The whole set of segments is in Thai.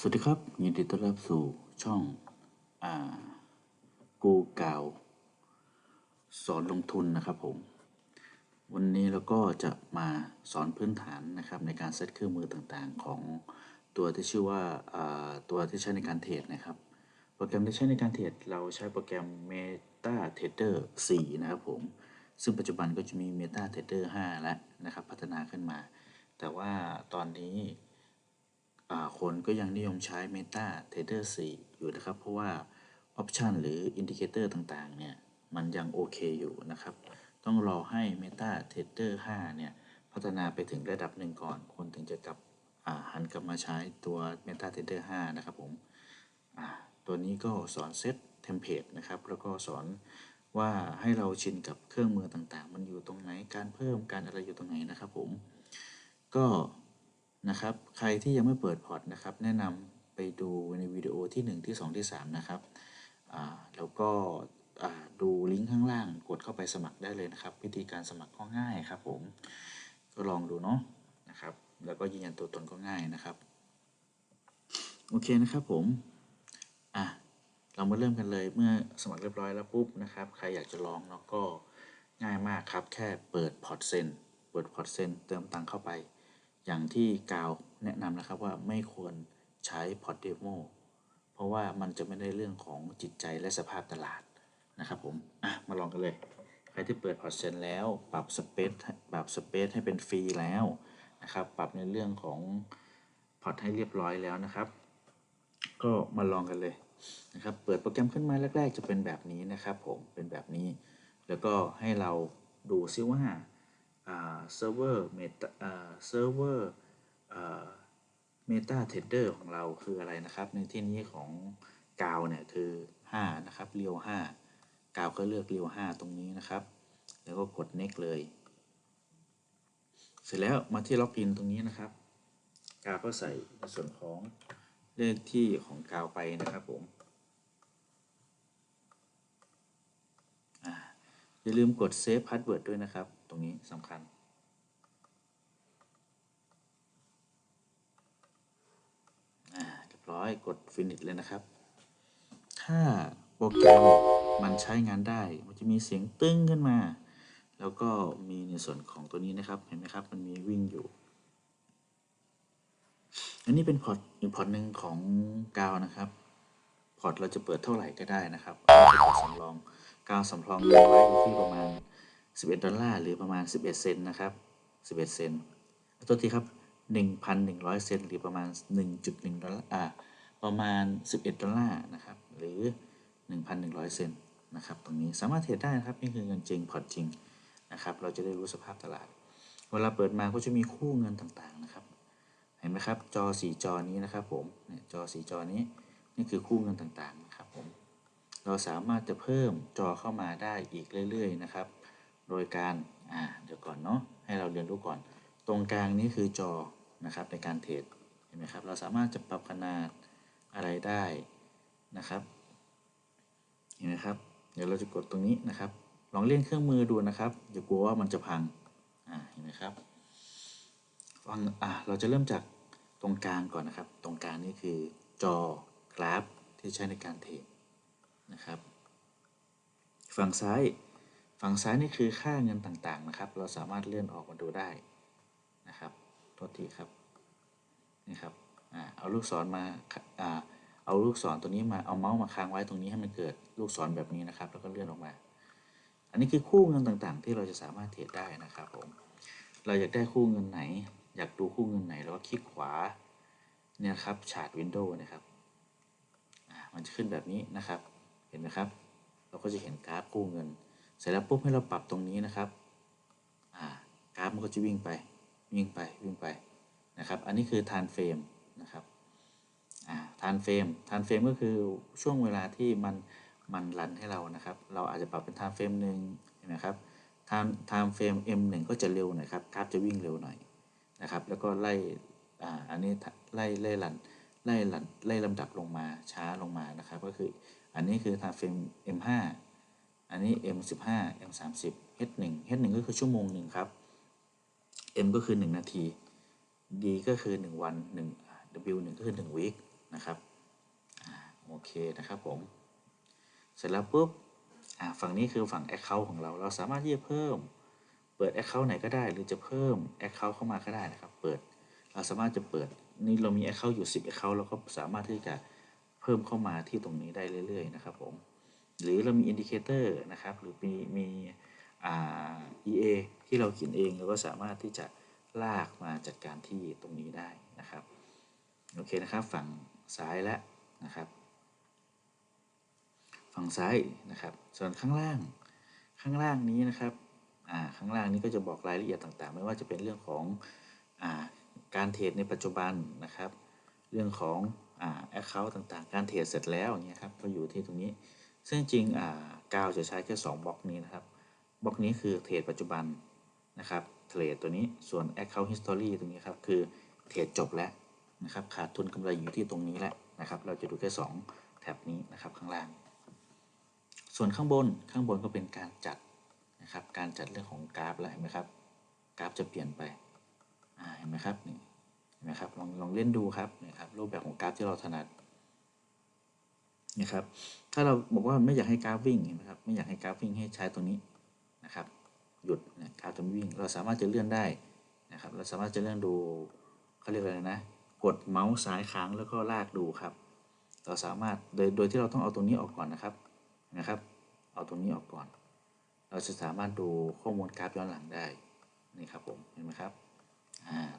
สวัสดีครับ ยินดีต้อนรับสู่ช่องอ่ากูกาว สอนลงทุนนะครับผม วันนี้เราก็จะมาสอนพื้นฐานนะครับในการเซตเครื่องมือต่างๆ ของตัวที่ชื่อว่าอ่าตัวที่ใช้ในการเทรดนะครับ โปรแกรมที่ใช้ในการเทรดเราใช้โปรแกรม MetaTrader 4 นะครับผม ซึ่งปัจจุบันก็จะมี MetaTrader 5 แล้วนะครับ พัฒนาขึ้นมา แต่ว่าตอนนี้ คนก็ยังนิยมใช้ Meta Trader 4 อยู่นะครับ เพราะว่า Option หรือ Indicator ต่างๆ เนี่ย มันยังโอเคอยู่นะครับ ต้องรอให้ Meta Trader 5 เนี่ย พัฒนาไปถึงระดับหนึ่งก่อน คนถึงจะกลับหันกลับมาใช้ตัว Meta Trader 5 นะครับผมตัวนี้ก็สอนเซตเทมเพลตนะครับ แล้วก็สอนว่าให้เราชินกับเครื่องมือต่างๆ มันอยู่ตรงไหน การเพิ่มการอะไรอยู่ตรงไหนนะครับผม ก็ นะครับ ใครที่ยังไม่เปิดพอร์ตนะครับ แนะนำไปดูในวิดีโอที่ 1 ที่ 2 ที่ 3 นะครับแล้วก็ดูลิงก์ข้างล่างกดเข้าไปสมัครได้เลยนะครับ วิธีการสมัครก็ง่ายครับผม ก็ลองดูเนาะนะครับ แล้วก็ยืนยันตัวตนก็ง่ายนะครับ โอเคนะครับผมอะเรามาเริ่มกันเลยเมื่อสมัครเรียบร้อยแล้วปุ๊บนะครับ ใครอยากจะลองเนาะก็ง่ายมากครับ แค่เปิดพอร์ตเซนเปิดพอร์ตเซนเติมตังเข้าไป อย่างที่กาวแนะนำนะครับว่าไม่ควรใช้พอร์ตเดโมเพราะว่ามันจะไม่ได้เรื่องของจิตใจและสภาพตลาดนะครับผม อะ มาลองกันเลย ใครที่เปิดพอร์ตเซนแล้ว ปรับสเปซปรับสเปซให้เป็นฟรีแล้วนะครับ ปรับในเรื่องของพอร์ตให้เรียบร้อยแล้วนะครับ ก็มาลองกันเลยนะครับ เปิดโปรแกรมขึ้นมาแรก ๆ จะเป็นแบบนี้นะครับผม เป็นแบบนี้ แล้วก็ให้เราดูซิว่า เซิร์ฟเวอร์เมตาเซิร์ฟเวอร์เมตาเทรดเดอร์ของเราคืออะไรนะครับ ในที่นี้ของกาวเนี่ยคือ 5 นะครับเรียว5กาวก็เลือกเรียว5ตรงนี้นะครับ แล้วก็กด next เลย เสร็จแล้วมาที่ล็อกอินตรงนี้นะครับ กาวก็ใส่ในส่วนของเลขที่ของกาวไปนะครับผมอย่าลืมกดเซฟพาสเวิร์ดด้วยนะครับ ตรงนี้สำคัญอ่าเรียบร้อยกด finish เลยนะครับ ถ้าโปรแกรมมันใช้งานได้ มันจะมีเสียงตึ้งขึ้นมา แล้วก็มีในส่วนของตัวนี้นะครับ เห็นไหมครับ มันมีวิ่งอยู่ อันนี้เป็นพอร์ตอีกพอร์ตหนึ่งของกาวนะครับพอร์ตเราจะเปิดเท่าไหร่ก็ได้นะครับอันนี้เป็นพอร์ตสำรอง กาวสำรองไว้อยู่ที่ประมาณ 11 ดอลลาร์ หรือประมาณ 11 เซนนะครับ 11 เซนต์ตัวที่ครับ 1,100 เซนหรือประมาณ 1.1 ดอลลาร์อ่าประมาณ 11 ดอลลาร์นะครับ หรือ 1,100 เซนนะครับ ตรงนี้สามารถเทรดได้นะครับ นี่คือเงินจริงพอร์ตจริงนะครับ เราจะได้รู้สภาพตลาด เวลาเปิดมาก็จะมีคู่เงินต่างๆนะครับ เห็นไหมครับ จอสีจอนี้นะครับผมเนี่ยจอสีจอนี้ นี่คือคู่เงินต่างๆนะครับผม เราสามารถจะเพิ่มจอเข้ามาได้อีกเรื่อย ๆ นะครับ โดยการอ่าเดี๋ยวก่อนเนาะให้เราเรียนรู้ก่อน ตรงกลางนี้คือจอนะครับในการเทรดเห็นไหมครับ เราสามารถจะปรับขนาดอะไรได้นะครับเห็นไหมครับ เดี๋ยวเราจะกดตรงนี้นะครับ ลองเล่นเครื่องมือดูนะครับอย่ากลัวว่ามันจะพังอ่าเห็นไหมครับฟังอะเราจะเริ่มจากตรงกลางก่อนนะครับ ตรงกลางนี่คือจอกราฟที่ใช้ในการเทรดนะครับ ฝั่งซ้าย ฝั่งซ้ายนี่คือค่าเงินต่างๆนะครับ เราสามารถเลื่อนออกมาดูได้นะครับโทษทีครับนี่ครับเอาลูกศรมาเอาลูกศรตัวนี้มาเอาเมาส์มาค้างไว้ตรงนี้ให้มันเกิดลูกศรแบบนี้นะครับ แล้วก็เลื่อนออกมา อันนี้คือคู่เงินต่างๆ ที่เราจะสามารถเทรดได้นะครับผมเราอยากได้คู่เงินไหน อยากดูคู่เงินไหนเราก็คลิกขวาเนี่ยครับชาร์ตวินโดว์นะครับมันจะขึ้นแบบนี้นะครับ เห็นไหมครับ เราก็จะเห็นกราฟคู่เงิน เสร็จแล้วปุ๊บให้เราปรับตรงนี้นะครับกราฟมันก็จะวิ่งไปวิ่งไปวิ่งไปนะครับ อันนี้คือทานเฟรมนะครับอ่าทานเฟรมทานเฟรมก็คือช่วงเวลาที่มันมันรันให้เรานะครับ เราอาจจะปรับเป็นทานเฟรมหนึ่งเห็นไหมครับทานทานเฟรม M1 ก็จะเร็วหน่อยครับกราฟจะวิ่งเร็วหน่อยนะครับ แล้วก็ไล่อ่าอันนี้ไล่ไล่รันไล่รันไล่ลำดับลงมาช้าลงมานะครับ ก็คืออันนี้คือทานเฟรม M5 อันนี้ M15 M30 H1 H1 ก็คือชั่วโมงหนึ่งครับ M ก็คือ 1 นาที D ก็คือ 1 วัน 1 W1 ก็คือ 1 week นะครับอโอเคนะครับผม เสร็จแล้วปุ๊บฝั่งนี้คือฝั่ง Account ของเรา เราสามารถที่จะเพิ่ม เปิด Account ไหนก็ได้ หรือจะเพิ่ม Account เข้ามาก็ได้นะครับ เปิด เราสามารถจะเปิด นี่เรามี Account อยู่ 10 Account เราก็สามารถที่จะเพิ่มเข้ามาที่ตรงนี้ได้เรื่อย ๆ นะครับผม หรือเรามี Indicator นะครับ หรือมีมีอ่า EA ที่เราเขียนเองเราก็สามารถที่จะลากมาจัดการที่ตรงนี้ได้นะครับ โอเคนะครับ ฝั่งซ้ายและนะครับ ฝั่งซ้ายนะครับ ส่วนข้างล่าง ข้างล่างนี้นะครับข้างล่างนี้ก็จะบอกรายละเอียดต่างๆ ไม่ว่าจะเป็นเรื่องของอการเทรดในปัจจุบันนะครับ เรื่องของอแอคเคาท์ต่างๆ การเทรดเสร็จแล้วอย่างเงี้ยครับก็อยู่ที่ตรงนี้ ซึ่งจริงอ่ากาวจะใช้แค่2บล็อกนี้นะครับบล็อกนี้คือเทรดปัจจุบันนะครับเทรดตัวนี้ส่วน Account History ตรงนี้ครับคือเทรดจบแล้วนะครับขาดทุนกำไรอยู่ที่ตรงนี้แล้วนะครับ เราจะดูแค่ 2 แท็บนี้นะครับข้างล่าง ส่วนข้างบนข้างบนก็เป็นการจัดนะครับการจัดเรื่องของกราฟแล้วเห็นไหมครับกราฟจะเปลี่ยนไปเห็นไหมครับนี่เห็นไหมครับลองลองเล่นดูครับนี่ครับรูปแบบของกราฟที่เราถนัด นะครับ ถ้าเราบอกว่าไม่อยากให้กราฟวิ่งนไหมครับ ไม่อยากให้กราฟวิ่งให้ใช้ตรงนี้นะครับ หยุดนะกราฟจะไม่วิ่ง เราสามารถจะเลื่อนได้นะครับ เราสามารถจะเลื่อนดูเขาเรียกอะไรนะ กดเมาส์ซ้ายค้างแล้วก็ลากดูครับ เราสามารถโดยโดยที่เราต้องเอาตรงนี้ออกก่อนนะครับนะครับ เอาตรงนี้ออกก่อน เราจะสามารถดูข้อมูลกราฟย้อนหลังได้นี่ครับผมเห็นไหมครับ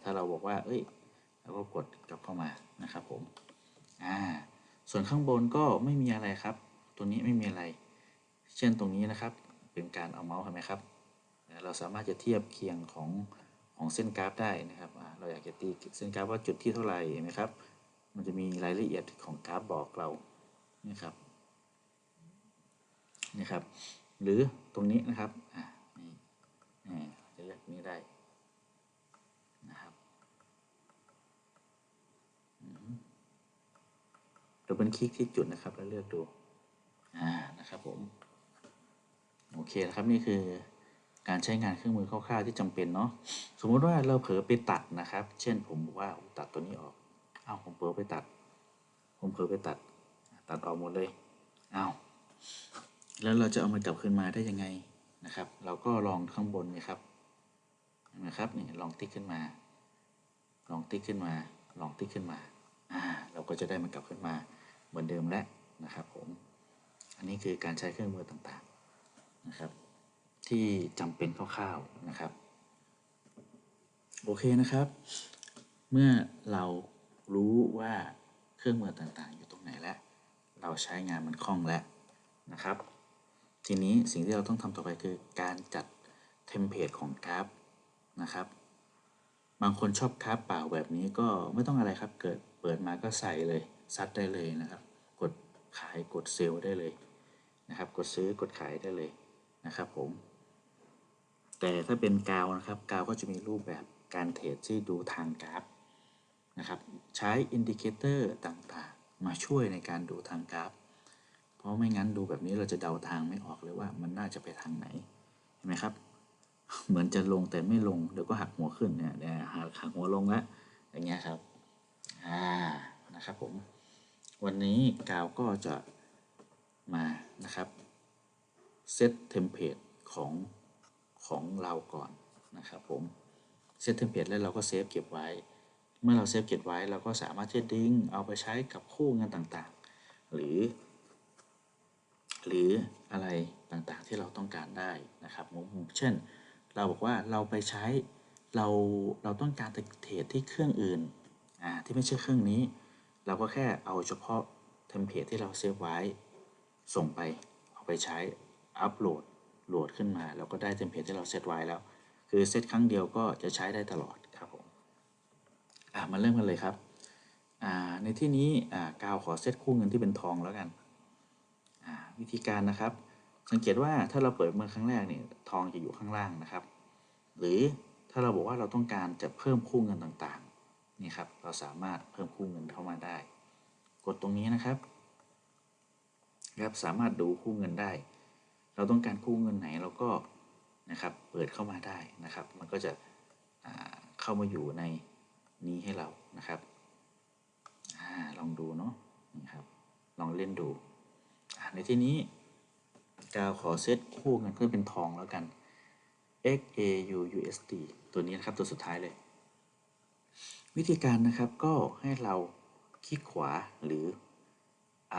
ถ้าเราบอกว่า เอ้ยเราก็กดกลับเข้ามา นะครับผม อ่า ส่วนข้างบนก็ไม่มีอะไรครับ ตัวนี้ไม่มีอะไร เช่นตรงนี้นะครับ เป็นการเอาเมาส์เห็นไหมครับ เราสามารถจะเทียบเคียงของของเส้นกราฟได้นะครับ เราอยากจะตีเส้นกราฟว่าจุดที่เท่าไหร่เห็นไหมครับ มันจะมีรายละเอียดของกราฟบอกเรา นี่ครับ นี่ครับ หรือตรงนี้นะครับ อ่านี่นี่จะเลือกนี้ได้นะครับ ดับเบิลคลิกที่จุดนะครับ แล้วเลือกดูอ่านะครับผมโอเคนะครับนี่คือการใช้งานเครื่องมือคร่าวๆที่จำเป็นเนาะสมมุติว่าเราเผลอไปตัดนะครับ เช่นผมบอกว่าตัดตัวนี้ออกอ้าวผมเผลอไปตัด ผมเผลอไปตัด ตัดออกหมดเลยอ้าวแล้วเราจะเอามันกลับคืนมาได้ยังไงนะครับ เราก็ลองข้างบนนี่ครับนไหมครับนี่ลองติ๊กขึ้นมา ลองติ๊กขึ้นมา ลองติ๊กขึ้นมาอ่าเราก็จะได้มันกลับขึ้นมา มือนเดิมแล้วนะครับผมอันนี้คือการใช้เครื่องมือต่างๆนะครับ ที่จำเป็นคร่าวๆนะครับ โอเคนะครับ เมื่อเรารู้ว่าเครื่องมือต่างๆ อยู่ตรงไหนแล้ว เราใช้งานมันคล่องแล้วนะครับ ทีนี้สิ่งที่เราต้องทำต่อไปคือการจัดเทมเพลตของกราฟนะครับ บางคนชอบกราฟเปล่าแบบนี้ก็ไม่ต้องอะไรครับ เกิดเปิดมาก็ใส่เลยซัดได้เลยนะครับ ขายกดเซลล์ได้เลยนะครับ กดซื้อกดขายได้เลยนะครับผม แต่ถ้าเป็นกาวนะครับกาวก็จะมีรูปแบบการเทรดที่ดูทางกราฟนะครับ ใช้อินดิเคเตอร์ต่างๆ มาช่วยในการดูทางกราฟ เพราะไม่งั้นดูแบบนี้เราจะเดาทางไม่ออกเลยว่ามันน่าจะไปทางไหนเห็นไหมครับ เหมือนจะลงแต่ไม่ลงเดี๋ยวก็หักหัวขึ้นเนี่ยเดี๋ยวหักหักหัวลงแล้วอย่างเงี้ยครับอ่านะครับผม วันนี้กาวก็จะมานะครับเซตเทมเพลตของของเราก่อนนะครับผมเซตเทมเพลตแล้วเราก็เซฟเก็บไว้ เมื่อเราเซฟเก็บไว้เราก็สามารถที่จะดึงเอาไปใช้กับคู่งินต่างๆ หรือ หรืออะไรต่างๆที่เราต้องการได้นะครับเช่น เราบอกว่าเราไปใช้เราเราต้องการเทรดที่เครื่องอื่นอ่าที่ไม่ใช่เครื่องนี้ เราก็แค่เอาเฉพาะเทมเพลตที่เราเซฟไว้ ส่งไปเอาไปใช้อัปโหลดโหลดขึ้นมาแล้วก็ได้เทมเพลตที่เราเซตไว้แล้ว คือเซตครั้งเดียวก็จะใช้ได้ตลอดครับผมอ่ามาเริ่มกันเลยครับอ่าในที่นี้อ่ากาวขอเซตคู่เงินที่เป็นทองแล้วกันอ่าวิธีการนะครับ สังเกตว่าถ้าเราเปิดเมื่อครั้งแรกเนี่ยทองจะอยู่ข้างล่างนะครับ หรือถ้าเราบอกว่าเราต้องการจะเพิ่มคู่เงินต่าง นี่ครับเราสามารถเพิ่มคู่เงินเข้ามาได้ กดตรงนี้นะครับครับสามารถดูคู่เงินได้ เราต้องการคู่เงินไหนเราก็นะครับเปิดเข้ามาได้นะครับ มันก็จะเข้ามาอยู่ในนี้ให้เรานะครับอลองดูเนาะนะครับลองเล่นดูในที่นี้กาวขอเซตคู่กันเพื่อเป็นทองแล้วกัน x a u u s d ตัวนี้นะครับตัวสุดท้ายเลย วิธีการนะครับก็ให้เราคลิกขวาหรืออ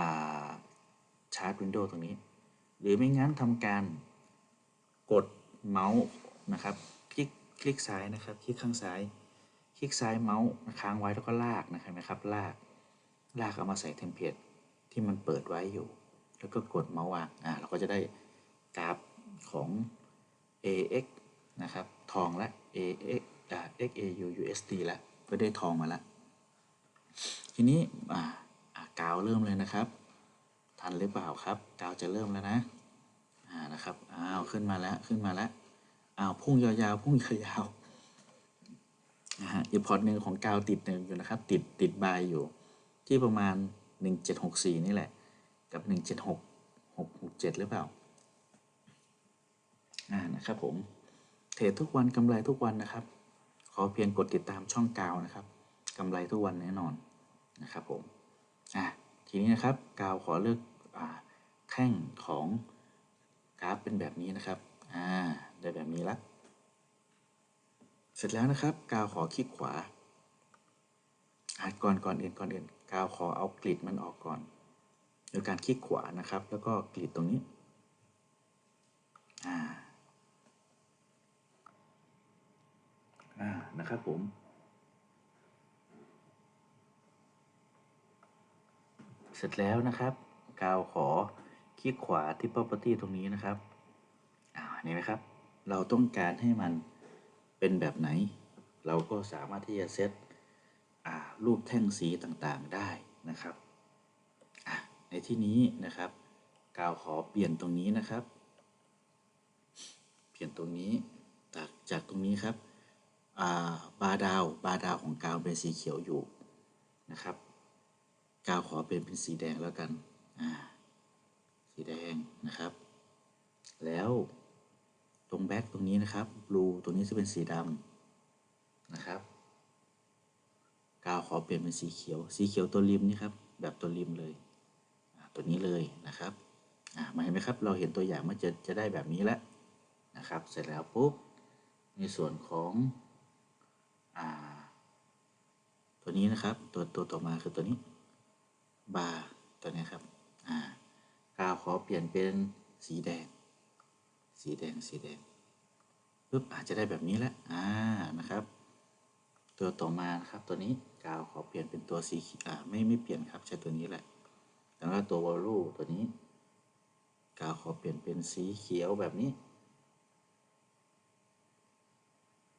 ชาร์จวินโดว์ตรงนี้ หรือไม่งั้นทำการกดเมาส์นะครับ คลิกคลิกซ้ายนะครับ คลิกข้างซ้าย คลิกซ้ายเมาส์ค้างไว้แล้วก็ลากนะครับนะครับลากลากเอามาใส่เทมเพลตที่มันเปิดไว้อยู่ แล้วก็กดเมาส์วางอ่าเราก็จะได้กราฟของ AX นะครับ ทองและ AX อ่า XAU USD แล้ว ก็ได้ทองมาแล้วทีนี้อ่ากาวเริ่มเลยนะครับ ทันหรือเปล่าครับ กาวจะเริ่มแล้วนะอ่านะครับอ้าวขึ้นมาแล้วขึ้นมาแล้วอ้าวพุ่งยาวๆพุ่งยาวๆนะฮะอีกพอร์ตหนึ่งของกาวติดหนึ่งอยู่นะครับ ติดติดบายอยู่ ที่ประมาณ 1764 นี่แหละ กับ 176667 หรือเปล่าอ่านะครับผมเทรดทุกวันกำไรทุกวันนะครับ อเพียงกดติดตามช่องกาวนะครับกำไรทุกวันแน่นอนนะครับผมอะทีนี้นะครับกาวขอเลือกอแท่งของกราฟเป็นแบบนี้นะครับอ่าได้แบบนี้ละเสร็จแล้วนะครับกาวขอคลิกขวาอ่าก่อนก่อนอื่นก่อนอื่นกาวขอเอากริดมันออกก่อนโดยการคลิกขวานะครับ แล้วก็กริดตรงนี้อ่า อ่า นะครับผม เสร็จแล้วนะครับ กาวขอคลิกขวาที่ property ตรงนี้นะครับอ่านี่นะครับ เราต้องการให้มันเป็นแบบไหน เราก็สามารถที่จะเซตอ่ารูปแท่งสีต่างๆได้นะครับอะในที่นี้นะครับกาวขอเปลี่ยนตรงนี้นะครับ เปลี่ยนตรงนี้จากจากตรงนี้ครับ บาร์ดาวบาร์ดาวของกาวเป็นสีเขียวอยู่นะครับ กาวขอเปลี่ยนเป็นสีแดงแล้วกันสีแดงนะครับ แล้วตรงแบ็กตรงนี้นะครับบลูตรงนี้จะเป็นสีดำนะครับ กาวขอเปลี่ยนเป็นสีเขียว สีเขียวตัวริมนี่ครับ แบบตัวริมเลยตัวนี้เลยนะครับอ่ามาเห็นไหมครับ เราเห็นตัวอย่างมันจะจะได้แบบนี้แล้วนะครับ เสร็จแล้วปุ๊บในส่วนของ ตัวนี้นะครับ ตัวตัวต่อมาคือตัวนี้บาร์ตัวนี้ครับกาวขอเปลี่ยนเป็นสีแดง สีแดงสีแดงปุ๊บอาจจะได้แบบนี้แล้วอ่านะครับ ตัวต่อมานะครับตัวนี้กาวขอเปลี่ยนเป็นตัวสีอ่าไม่ไม่เปลี่ยนครับใช้ตัวนี้แหละแล้วก็ตัววอลลุ่ตัวนี้กาวขอเปลี่ยนเป็นสีเขียวแบบนี้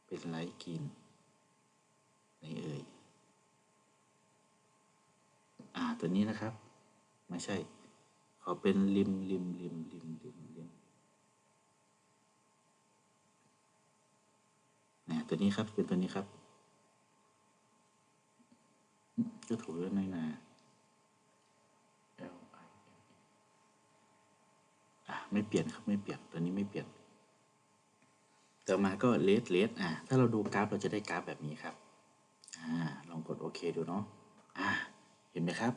เป็นไลท์กรีน ไหนเอ่ย อ่า ตัวนี้นะครับ ไม่ใช่ ขอเป็นริมริมริมริมริมริมเนี่ยตัวนี้ครับ เป็นตัวนี้ครับก็ถูด้วนายนา L I M E อะไม่เปลี่ยนครับไม่เปลี่ยนตัวนี้ไม่เปลี่ยน ต่อมาก็เลสเลสอะถ้าเราดูกราฟเราจะได้กราฟแบบนี้ครับ กดโอเคดูเนาะอ่าเห็นไหมครับ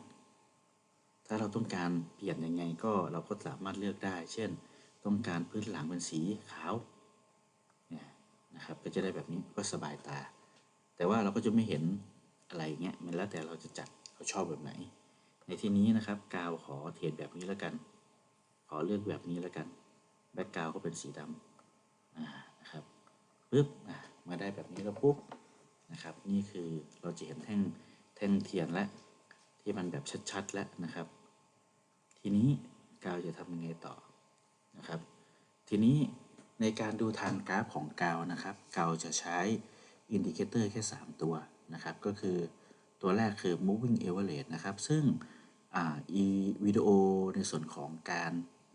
ถ้าเราต้องการเปลี่ยนยังไงก็เราก็สามารถเลือกได้ เช่น ต้องการพื้นหลังเป็นสีขาวเนี่ยนะครับ ก็จะได้แบบนี้ก็สบายตา แต่ว่าเราก็จะไม่เห็นอะไรเงี้ยมันแล้วแต่เราจะจัดเราชอบแบบไหน ในที่นี้นะครับกาวขอเทียนแบบนี้แล้วกัน ขอเลือกแบบนี้แล้วกันแบ็กกราวก็เป็นสีดำนะครับปึ๊บมาได้แบบนี้แล้วปุ๊บ นะครับ นี่คือเราจะเห็นแท่งแท่งเทียนแล้วที่มันแบบชัดๆแล้วนะครับ ทีนี้กาวจะทำยังไงต่อนะครับ ทีนี้ในการดูทางกราฟของกาวนะครับ กาวจะใช้อินดิเคเตอร์แค่ 3 ตัวนะครับ ก็คือตัวแรกคือ moving average นะครับ ซึ่งอ่าอีวิดีโอในส่วนของการ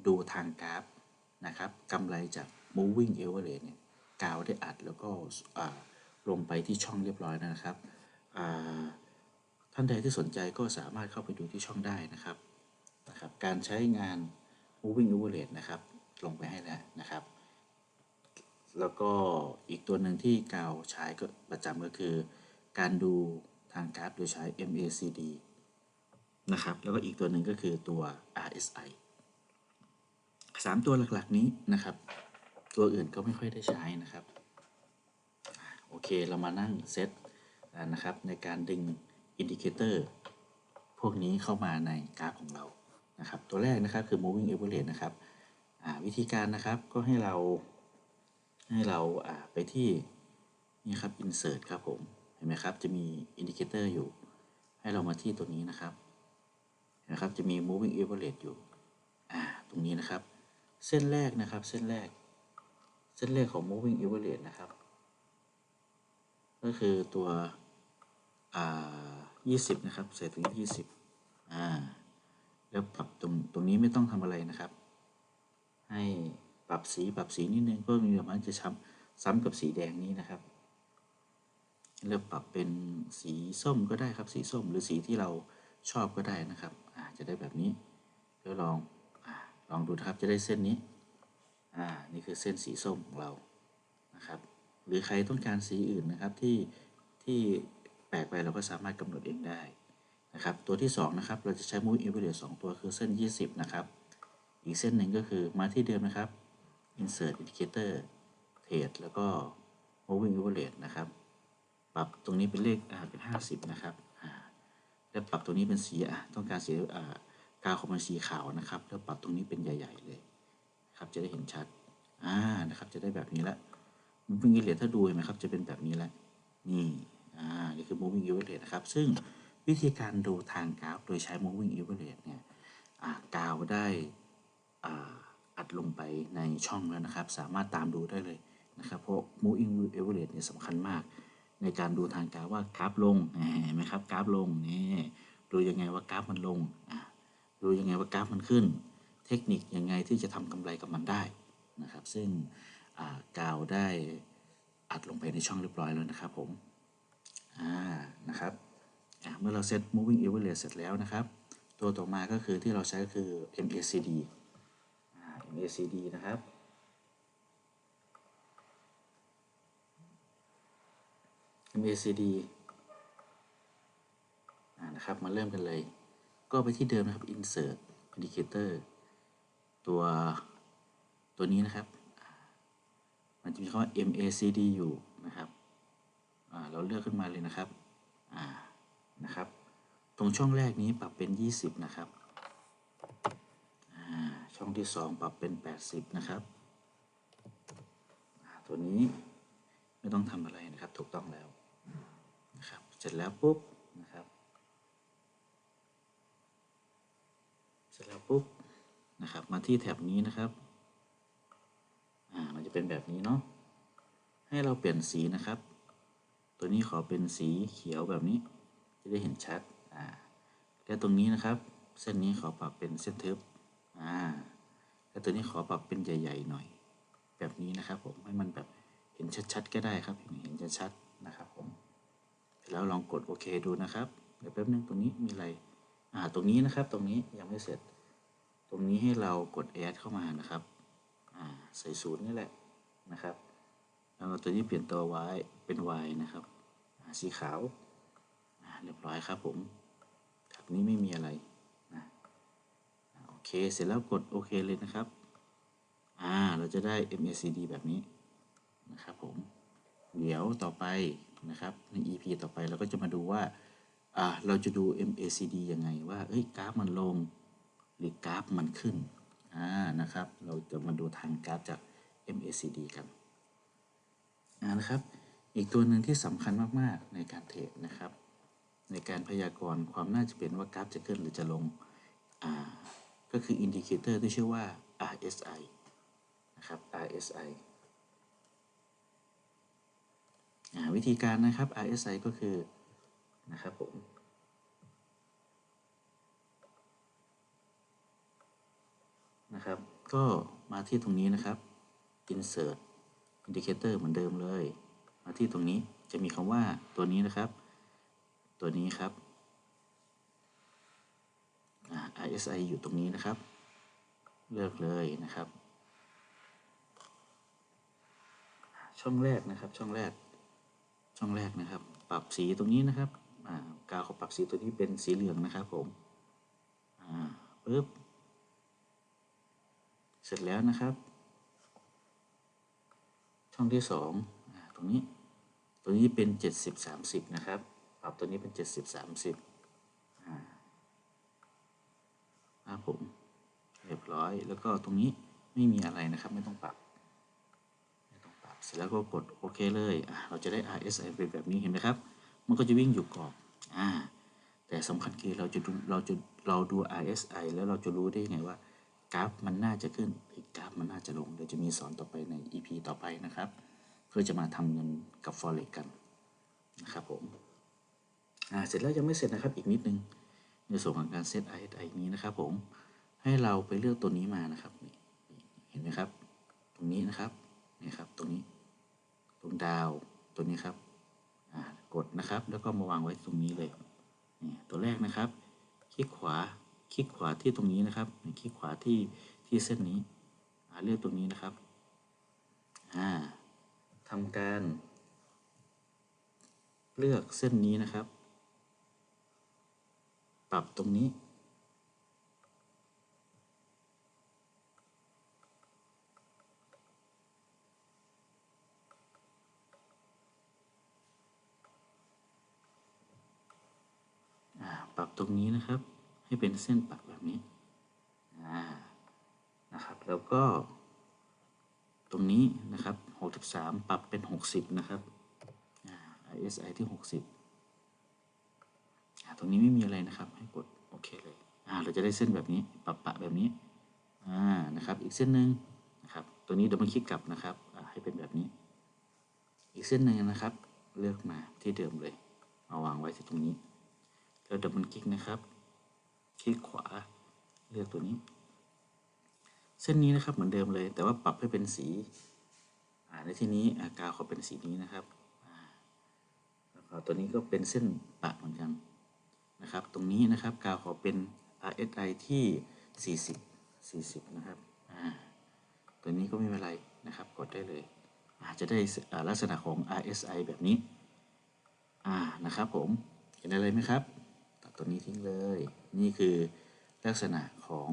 ดูทางกราฟนะครับกำไรจาก moving average เนี่ยกาวได้อัดแล้วก็อ่า ลงไปที่ช่องเรียบร้อยนะครับ ท่านใดที่สนใจก็สามารถเข้าไปดูที่ช่องได้นะครับนะครับ การใช้งาน moving average นะครับ ลงไปให้แล้วนะครับ แล้วก็อีกตัวหนึ่งที่กาวใช้ก็ประจำก็คือ การดูทางกราฟโดยใช้ MACD นะครับ แล้วก็อีกตัวหนึ่งก็คือตัว RSI สามตัวหลักๆนี้นะครับ ตัวอื่นก็ไม่ค่อยได้ใช้นะครับ เคเรามานั่งเซตนะครับในการดึงอินดิเคเตอร์พวกนี้เข้ามาในกราฟของเรานะครับ ตัวแรกนะครับคือ moving average นะครับวิธีการนะครับก็ให้เราให้เราไปที่นี่ครับ insert ครับผม เห็นไหมครับ จะมีอินดิเคเตอร์อยู่ ให้เรามาที่ตัวนี้นะครับนะครับจะมี moving average อยู่ตรงนี้นะครับ เส้นแรกนะครับเส้นแรก เส้นแรกของ moving average นะครับ ก็คือตัว อ่า20นะครับ ใส่ตรงนี้20อ่า แล้วปรับตรงตรงนี้ไม่ต้องทำอะไรนะครับ ให้ปรับสีปรับสีนิดนึงก็มีมันจะช้ำซ้ำกับสีแดงนี้นะครับ แล้วปรับเป็นสีส้มก็ได้ครับ สีส้มหรือสีที่เราชอบก็ได้นะครับอ่าจะได้แบบนี้แล้วลองอลองดูนะครับจะได้เส้นนี้อ่านี่คือเส้นสีส้มของเรานะครับ หรือใครต้องการสีอื่นนะครับที่ที่แปลกไปเราก็สามารถกำหนดเองได้นะครับ ตัวที่ 2 นะครับ เราจะใช้ moving average 2ตัวคือเส้น 20 นะครับ อีกเส้นหนึ่งก็คือมาที่เดิมนะครับ insert indicator trade แล้วก็ moving average นะครับ ปรับตรงนี้เป็นเลขเป็น 50 นะครับแล้วปรับตรงนี้เป็นสีต้องการสีกาวของมันสีขาวนะครับ แล้วปรับตรงนี้เป็นใหญ่ ๆ เลยครับจะได้เห็นชัดอ่านะครับ จะได้แบบนี้ละ moving average ถ้าดูเห็นไหมครับ จะเป็นแบบนี้แหล้วนี่อ่านี่คือ moving average นะครับ ซึ่งวิธีการดูทางกราฟ โดยใช้ moving average เนี่ยกาวได้อัดลงไปในช่องแล้วนะครับ สามารถตามดูได้เลยนะครับ เพราะ moving average เนี่ยสำคัญมาก ในการดูทางกราฟว่ากราฟลงเห็นไหมครับกราฟลงนี่ดูยังไงว่ากราฟมันลงดูยังไงว่ากราฟมันขึ้น เทคนิคยังไงที่จะทำกำไรกับมันได้นะครับ ซึ่ง กาวได้อัดลงไปในช่องเรียบร้อยแล้วนะครับผมอ่านะครับเมื่อเราเซต moving average เสร็จแล้วนะครับ ตัวต่อมาก็คือที่เราใช้ก็คือ MACD MACD นะครับ MACD นะครับ มาเริ่มกันเลย ก็ไปที่เดิมนะครับ insert indicator ตัวตัวนี้นะครับ มันจะมีคำว่า MACD อยู่นะครับเราเลือกขึ้นมาเลยนะครับนะครับ ตรงช่องแรกนี้ปรับเป็น 20 นะครับช่องที่ 2 ปรับเป็น 80 นะครับ ตัวนี้ไม่ต้องทำอะไรนะครับถูกต้องแล้วนะครับเสร็จแล้วปุ๊บนะครับ เสร็จแล้วปุ๊บนะครับมาที่แถบนี้นะครับ อ่ามันจะเป็นแบบนี้เนาะให้เราเปลี่ยนสีนะครับ ตัวนี้ขอเป็นสีเขียวแบบนี้ จะได้เห็นชัดอ่าและตรงนี้นะครับ เส้นนี้ขอปรับเป็นเส้นทึบอ่าแต่ตัวนี้ขอปรับเป็นใหญ่ ๆ หน่อย แบบนี้นะครับผมให้มันแบบเห็นชัดๆก็ได้ครับเห็นชัดๆนะครับผมแล้วลองกดโอเคดูนะครับเดี๋ยวแป๊บนึงตรงนี้มีอะไรอ่าตรงนี้นะครับ ตรงนี้ยังไม่เสร็จ ตรงนี้ให้เรากดแอดเข้ามานะครับ ใส่ศูนย์นี่แหละนะครับแล้วตัวนี้เปลี่ยนตัว y เป็น y นะครับสีขาวเรียบร้อยครับผมจากนี้ไม่มีอะไรโอเค เสร็จแล้วกดโอเคเลยนะครับอ่าเราจะได้ MACD แบบนี้นะครับผมเดี๋ยวต่อไปนะครับใน EP ต่อไปเราก็จะมาดูว่าอ่าเราจะดู MACD ยังไงว่าเอ้ยกราฟมันลง หรือกราฟมันขึ้น อ่านะครับ เราจะมาดูทางกราฟจาก MACD กันอ่านะครับ อีกตัวหนึ่งที่สำคัญมาก ๆ ในการเทรดนะครับ ในการพยากรณ์ความน่าจะเป็นว่ากราฟจะขึ้นหรือจะลงอ่าก็คืออินดิเคเตอร์ที่ชื่อว่า RSI นะครับ RSI วิธีการนะครับ RSI ก็คือนะครับผม นะครับ ก็มาที่ตรงนี้นะครับ insert indicator เหมือนเดิมเลย มาที่ตรงนี้จะมีคำว่าตัวนี้นะครับ ตัวนี้ครับ ISI อยู่ตรงนี้นะครับ เลือกเลยนะครับ ช่องแรกนะครับ ช่องแรก ช่องแรกนะครับ ปรับสีตรงนี้นะครับกาวเขาปรับสีตัวนี้เป็นสีเหลืองนะครับผมอ่าปึ๊บ เสร็จแล้วนะครับ ช่องที่สองตรงนี้ ตัวนี้เป็น 70 30 นะครับ ปรับตัวนี้เป็น 70 30อ่าครับผม เรียบร้อย แล้วก็ตรงนี้ไม่มีอะไรนะครับ ไม่ต้องปรับ ไม่ต้องปรับ เสร็จแล้วก็กดโอเคเลยเราจะได้ RSI เป็นแบบนี้เห็นไหมครับ มันก็จะวิ่งอยู่กรอบอ่าแต่สำคัญคือเราจะดูเราจะเราดู RSI แล้วเราจะรู้ได้ไงว่า กราฟมันน่าจะขึ้นหรือกราฟมันน่าจะลง เดี๋ยวจะมีสอนต่อไปใน EP ต่อไปนะครับ เพื่อจะมาทำเงินกับ Forex กันนะครับผมอ่าเสร็จแล้วยังไม่เสร็จนะครับอีกนิดนึงในส่วนของการเซต RSI นี้นะครับผมให้เราไปเลือกตัวนี้มานะครับเห็นไหมครับ ตรงนี้นะครับนี่ครับตรงนี้ตรงดาวตัวนี้ครับกดนะครับ แล้วก็มาวางไว้ตรงนี้เลยนี่ตัวแรกนะครับ คลิกขวา คลิกขวาที่ตรงนี้นะครับคลิกขวาที่ที่เส้นนี้อ่าเลือกตรงนี้นะครับอ่าทำการ เลือกเส้นนี้นะครับ ปรับตรงนี้ ปรับตรงนี้นะครับ ให้เป็นเส้นปักแบบนี้นะครับ แล้วก็ตรงนี้นะครับ 63 ปรับเป็น 60 นะครับอ่า ISI ที่ 60 ตรงนี้ไม่มีอะไรนะครับ ให้กดโอเคเลยเราจะได้เส้นแบบนี้ ปรับปะแบบนี้นะครับ อีกเส้นหนึ่งนะครับ ตัวนี้เดี๋ยวมันคลิกกลับนะครับ ให้เป็นแบบนี้ อีกเส้นหนึ่งนะครับ เลือกมาที่เดิมเลย เอาวางไว้ที่ตรงนี้ แล้วดับเบิลคลิกนะครับ คลิกขวาเลือกตัวนี้ เส้นนี้นะครับเหมือนเดิมเลย แต่ว่าปรับให้เป็นสีในที่นี้ากาวขาเป็นสีนี้นะครับแล้วก็ตัวนี้ก็เป็นเส้นปะเหมือนกันนะครับ ตรงนี้นะครับกาวขอเป็น RSI ที่ 40 40 นะครับตัวนี้ก็ไม่เป็นไรนะครับ กดได้เลยอาจจะได้ลักษณะของ RSI แบบนี้ อ่า นะครับผม เห็นอะไรไหมครับ ตัดตัวนี้ทิ้งเลย นี่คือลักษณะของ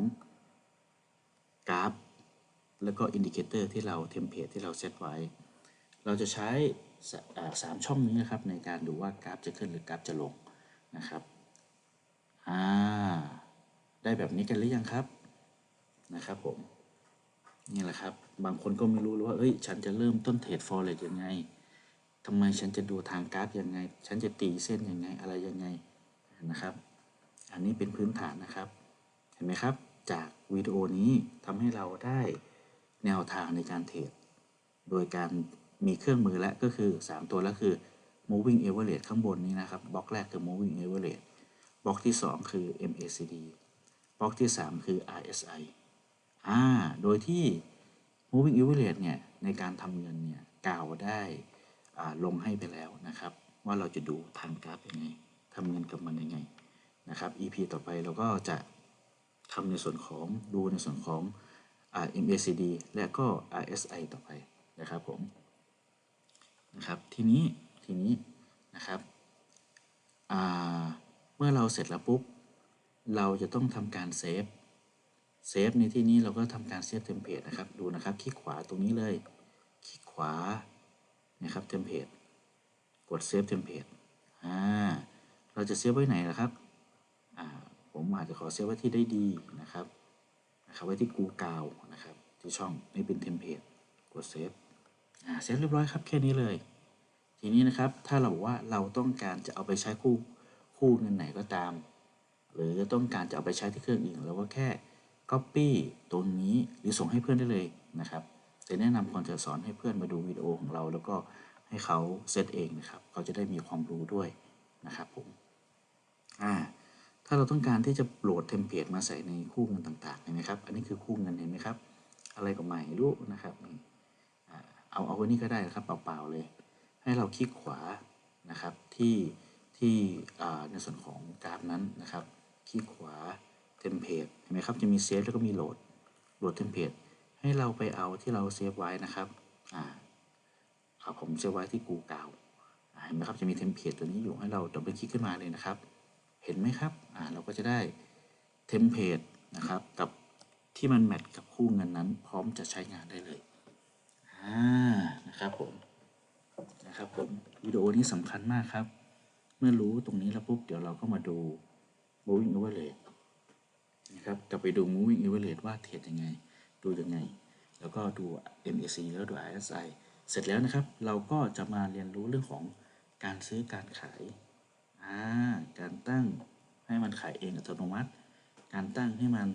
กราฟ แล้วก็อินดิเคเตอร์ที่เราเทมเพลตที่เราเซตไว้ เราจะใช้สามช่องนี้นะครับ ในการดูว่ากราฟจะขึ้นหรือกราฟจะลงนะครับอ่าได้แบบนี้กันหรือยังครับนะครับผมนี่แหละครับ บางคนก็ไม่รู้เลยว่าเอ้ย ฉันจะเริ่มต้นเทรดฟอเรสยังไงทำไมฉันจะดูทางกราฟยังไง ฉันจะตีเส้นยังไงอะไรยังไงนะครับ อันนี้เป็นพื้นฐานนะครับ เห็นไหมครับ จากวิดีโอนี้ทำให้เราได้แนวทางในการเทรด โดยการมีเครื่องมือและก็คือ 3 ตัวแล้วคือ moving average ข้างบนนี้นะครับบล็อกแรกคือ moving average บล็อกที่ 2 คือ MACD บล็อกที่ 3 คือ RSI อ่าโดยที่ moving average เนี่ยในการทำเงินเนี่ยกล่าวได้ลงให้ไปแล้วนะครับ ว่าเราจะดูทางกราฟยังไงทำเงินกับมันยังไง นะครับ EP ต่อไปเราก็จะทำในส่วนของดูในส่วนของ MACD และก็ RSI ต่อไปนะครับผมนะครับทีนี้ทีนี้นะครับเมื่อเราเสร็จแล้วปุ๊บ เราจะต้องทำการเซฟเซฟในที่นี้เราก็ทำการเซฟเทมเพลตนะครับดูนะครับคลิกขวาตรงนี้เลย คลิกขวานะครับเทมเพลตกดเซฟเทมเพลตอ่าเราจะเซฟไว้ไหนนะครับ ผมอาจจะขอเซฟไว้ที่ได้ดีนะครับนะครับไว้ที่กูกาวนะครับที่ช่องนี่เป็นเทมเพลตกดเซฟเซฟเรียบร้อยครับแค่นี้เลย ทีนี้นะครับถ้าเราบอกว่าเราต้องการจะเอาไปใช้คู่คู่เงินไหนก็ตาม หรือต้องการจะเอาไปใช้ที่เครื่องอื่นเราก็แค่ Copy ตรงนี้หรือส่งให้เพื่อนได้เลยนะครับแต่แนะนำควรจะสอนให้เพื่อนมาดูวิดีโอของเรา แล้วก็ให้เขาเซตเองนะครับเขาจะได้มีความรู้ด้วยนะครับผม ถ้าเราต้องการที่จะโหลดเทมเพลตมาใส่ในคู่เงินต่างๆเห็นไหมครับ อันนี้คือคู่เงินเห็นไหมครับ อะไรก็ไม่รู้นะครับนี่อ่าเอาเอาไว้นี่ก็ได้นะครับเปล่าๆเลย ให้เราคลิกขวานะครับที่ที่ในส่วนของกราฟนั้นนะครับคลิกขวาเทมเพลตเห็นไหมครับจะมีเซฟแล้วก็มีโหลดโหลดเทมเพลตให้เราไปเอาที่เราเซฟไว้นะครับอ่าเอาผมเซฟไว้ที่กูกาวเห็นไหมครับจะมีเทมเพลตตัวนี้อยู่ให้เราดับเบิลคลิกขึ้นมาเลยนะครับ เห็นไหมครับอ่าเราก็จะได้เทมเพลตนะครับกับที่มันแมทกับคู่เงินนั้น พร้อมจะใช้งานได้เลยอ่านะครับผมนะครับผมวิดีโอนี้สำคัญมากครับ เมื่อรู้ตรงนี้แล้วปุ๊บเดี๋ยวเราก็มาดู moving average นะครับกลับไปดู moving average ว่าเทรดยังไง ดูยังไง แล้วก็ดู MAC แล้วดู RSI เสร็จแล้วนะครับ เราก็จะมาเรียนรู้เรื่องของการซื้อการขาย อ่าการตั้งให้มันขายเองอัตโนมัติ การตั้งให้มัน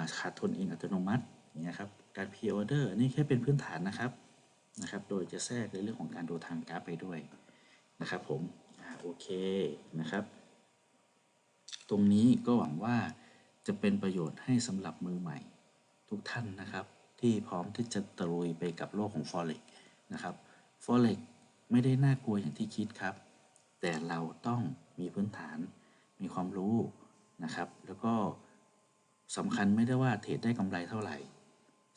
าขาดทุนเองอัตโนมัติอย่างเงี้ยครับการ pre order นี่แค่เป็นพื้นฐานนะครับนะครับ โดยจะแทรกในเรื่องของการดูทางกราฟไปด้วยนะครับผมอโอเคนะครับ ตรงนี้ก็หวังว่าจะเป็นประโยชน์ให้สำหรับมือใหม่ทุกท่านนะครับ ที่พร้อมที่จะตะลุยไปกับโลกของ Forex นะครับ Forex ไม่ได้น่ากลัวอย่างที่คิดครับ แต่เราต้องมีพื้นฐานมีความรู้นะครับ แล้วก็สำคัญไม่ได้ว่าเทรดได้กำไรเท่าไหร่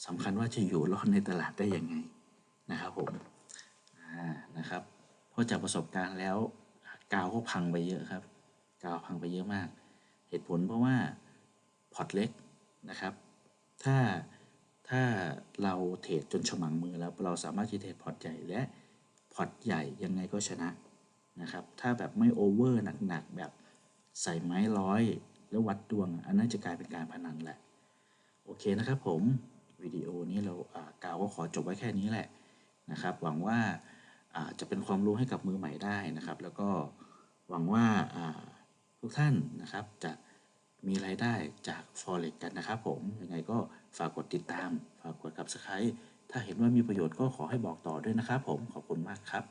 สำคัญว่าจะอยู่รอดในตลาดได้ยังไงนะครับผมนะครับเพราะจากประสบการณ์แล้วกาวก็พังไปเยอะครับ กาวพังไปเยอะมาก เหตุผลเพราะว่าพอร์ตเล็กนะครับ ถ้าถ้าเราเทรดจนฉมังมือแล้วเราสามารถที่เทรดพอร์ตใหญ่และพอร์ตใหญ่ยังไงก็ชนะ นะครับ ถ้าแบบไม่โอเวอร์หนักๆแบบใส่ไม้ร้อยแล้ววัดดวง อันนั้นจะกลายเป็นการพนันแหละ โอเคนะครับผม วิดีโอนี้เราอ่ากาวก็ขอจบไว้แค่นี้แหละนะครับ หวังว่าจะเป็นความรู้ให้กับมือใหม่ได้นะครับ แล้วก็หวังว่าอ่าทุกท่านนะครับจะมีรายได้จาก Forex กันนะครับผม ยังไงก็ฝากกดติดตาม ฝากกด Subscribe ถ้าเห็นว่ามีประโยชน์ก็ขอให้บอกต่อด้วยนะครับผม ขอบคุณมากครับ